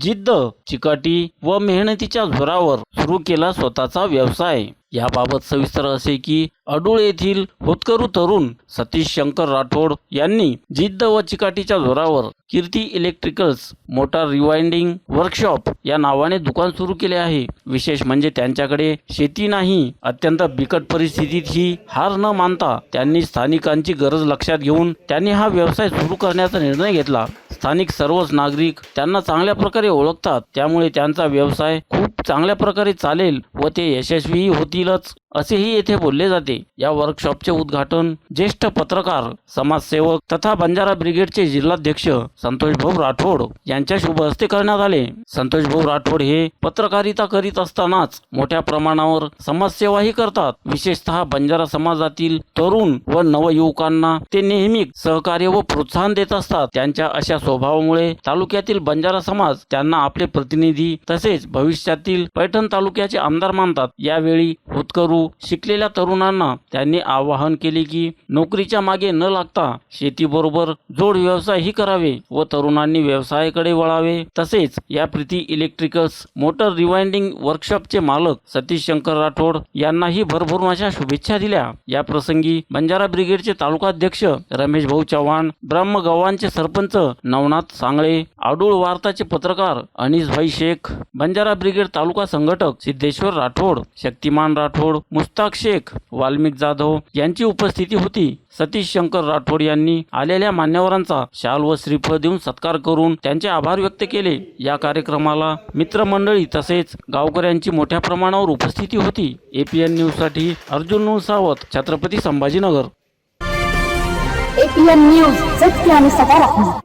जिद्द चिकाटी व मेहनतीच्या जोरावर सुरू केला स्वतःचा व्यवसाय. याबाबत सविस्तर असे की अडूळ येथील होतकरू तरुण सतीश शंकर राठोड यांनी जिद्द व चिकाटीच्या जोरावर Kirti electricals motor rewinding workshop या नावाने दुकान सुरू केले आहे. विशेष म्हणजे त्यांच्याकडे शेती नाही अत्यंत बिकट परिस्थितीत ही हार न मानता त्यांनी स्थानिकांची गरज लक्षात घेऊन त्यांनी हा व्यवसाय सुरू करण्याचा निर्णय घेतला. स्थानिक सर्वच नागरिक त्यांना चांगल्या प्रकारे ओळखतात. त्यामुळे त्यांचा व्यवसाय खूप चांगल्या प्रकारे चालेल व ते यशस्वीही होतीलच. असेही येथे बोलले जाते. या वर्कशॉपचे उद्घाटन ज्येष्ठ पत्रकार समाजसेवक तथा बंजारा ब्रिगेडचे जिल्हाध्यक्ष संतोष भाऊ राठोड यांच्या शुभ हस्ते करण्यात आले. संतोष भाऊ राठोड हे पत्रकारिता करीत असतानाच मोठ्या प्रमाणावर समाजसेवाही करतात. विशेषतः बंजारा समाजातील तरुण व नवयुवकांना ते नेहमी सहकार्य व प्रोत्साहन देत असतात. त्यांच्या अशा स्वभावामुळे तालुक्यातील बंजारा समाज त्यांना आपले प्रतिनिधी तसेच भविष्यातील पैठण तालुक्याचे आमदार मानतात. यावेळी होतकरू शिकलेल्या तरुणांना त्यांनी आवाहन केले की नोकरीच्या मागे न लागता शेतीबरोबर जोड व्यवसायही करावे व तरुणांनी व्यवसायाकडे वळावे. तसेच या प्रीती इलेक्ट्रिकल्स मोटर रिवाइंडिंग वर्कशॉपचे मालक सतीश शंकर राठोड यांनाही भरभरून अशा शुभेच्छा दिल्या. या प्रसंगी बंजारा ब्रिगेडचे तालुकाध्यक्ष रमेश भाऊ चव्हाण ब्रह्म गव्हाणचे सरपंच नवनाथ सांगळे आडूळ वार्ताचे पत्रकार अनिसभाई शेख बंजारा ब्रिगेड तालुका संघटक सिद्धेश्वर राठोड शक्तिमान राठोड मुस्ताक शेख वाल्मिक जाधव यांची उपस्थिती होती. सतीश शंकर राठोड यांनी आलेल्या मान्यवरांचा शाल व श्रीफळ देऊन सत्कार करून त्यांचे आभार व्यक्त केले. या कार्यक्रमाला मित्रमंडळी तसेच गावकऱ्यांची मोठ्या प्रमाणावर उपस्थिती होती. एपीएन न्यूजसाठी अर्जुन नूर सावत छत्रपती संभाजीनगर. एपीएन न्यूज सत्य आणि सकारात्मक.